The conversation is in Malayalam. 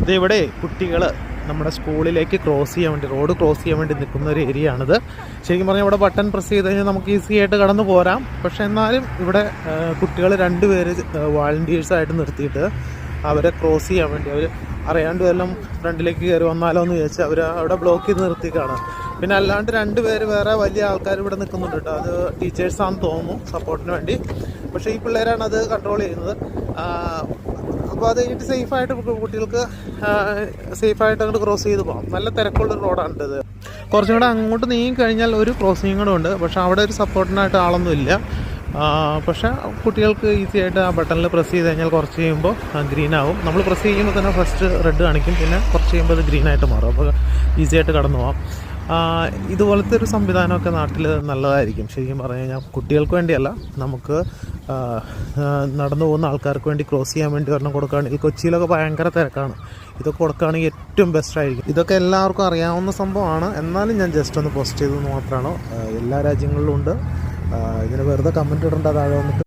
ഇത് ഇവിടെ കുട്ടികൾ നമ്മുടെ സ്കൂളിലേക്ക് ക്രോസ് ചെയ്യാൻ വേണ്ടി റോഡ് ക്രോസ് ചെയ്യാൻ വേണ്ടി നിൽക്കുന്ന ഒരു ഏരിയ ആണിത് ശരിക്കും പറഞ്ഞാൽ ഇവിടെ ബട്ടൺ പ്രസ് ചെയ്ത് കഴിഞ്ഞാൽ നമുക്ക് ഈസി ആയിട്ട് കടന്നു പോരാം. പക്ഷെ എന്നാലും ഇവിടെ കുട്ടികൾ രണ്ടുപേര് വാളണ്ടിയേഴ്സ് ആയിട്ട് നിർത്തിയിട്ട് അവരെ ക്രോസ് ചെയ്യാൻ വേണ്ടി അവർ അറിയാണ്ട് വല്ലതും ഫ്രണ്ടിലേക്ക് കയറി വന്നാലോ എന്ന് ചോദിച്ചാൽ അവർ അവിടെ ബ്ലോക്ക് ചെയ്ത് നിർത്തി നിർത്തിക്കാണ്. പിന്നെ അല്ലാണ്ട് രണ്ട് പേര് വേറെ വലിയ ആൾക്കാർ ഇവിടെ നിൽക്കുന്നുണ്ട് കേട്ടോ. അത് ടീച്ചേഴ്സാണെന്ന് തോന്നുന്നു സപ്പോർട്ടിന് വേണ്ടി. പക്ഷേ ഈ പിള്ളേരാണ് അത് കൺട്രോൾ ചെയ്യുന്നത്. അപ്പോൾ അത് കഴിഞ്ഞിട്ട് സേഫായിട്ട് കുട്ടികൾക്ക് സേഫായിട്ട് അങ്ങോട്ട് ക്രോസ് ചെയ്ത് പോകാം. നല്ല തിരക്കുള്ള റോഡാണ് ഇത് കുറച്ചും കൂടെ അങ്ങോട്ട് നീങ്ങി കഴിഞ്ഞാൽ ഒരു ക്രോസിങ് കൂടെ ഉണ്ട്. പക്ഷേ അവിടെ ഒരു സപ്പോർട്ടിനായിട്ട് ആളൊന്നും ഇല്ല. പക്ഷേ കുട്ടികൾക്ക് ഈസി ആയിട്ട് ആ ബട്ടണിൽ പ്രസ് ചെയ്ത് കഴിഞ്ഞാൽ കുറച്ച് കഴിയുമ്പോൾ ഗ്രീൻ ആവും. നമ്മൾ പ്രസ് ചെയ്യുമ്പോൾ തന്നെ ഫസ്റ്റ് റെഡ് കാണിക്കും. പിന്നെ കുറച്ച് കഴിയുമ്പോൾ അത് ഗ്രീൻ ആയിട്ട് മാറും. അപ്പോൾ ഈസി ആയിട്ട് കടന്നു പോകാം. ഇതുപോലത്തെ ഒരു സംവിധാനമൊക്കെ നാട്ടിൽ നല്ലതായിരിക്കും. ശരിക്കും പറഞ്ഞു കഴിഞ്ഞാൽ കുട്ടികൾക്ക് വേണ്ടിയല്ല നമുക്ക് നടന്നു പോകുന്ന ആൾക്കാർക്ക് വേണ്ടി ക്രോസ് ചെയ്യാൻ വേണ്ടി ഒരെണ്ണം കൊടുക്കുകയാണെങ്കിൽ കൊച്ചിയിലൊക്കെ ഭയങ്കര തിരക്കാണ്. ഇതൊക്കെ കൊടുക്കുകയാണെങ്കിൽ ഏറ്റവും ബെസ്റ്റ് ആയിരിക്കും. ഇതൊക്കെ എല്ലാവർക്കും അറിയാവുന്ന സംഭവമാണ്. എന്നാലും ഞാൻ ജസ്റ്റ് ഒന്ന് പോസ്റ്റ് ചെയ്തത് മാത്രമാണ്. എല്ലാ രാജ്യങ്ങളിലും ഉണ്ട്. ഇതിന് വെറുതെ കമന്റ് ഇടേണ്ട താഴെ വന്നിട്ട്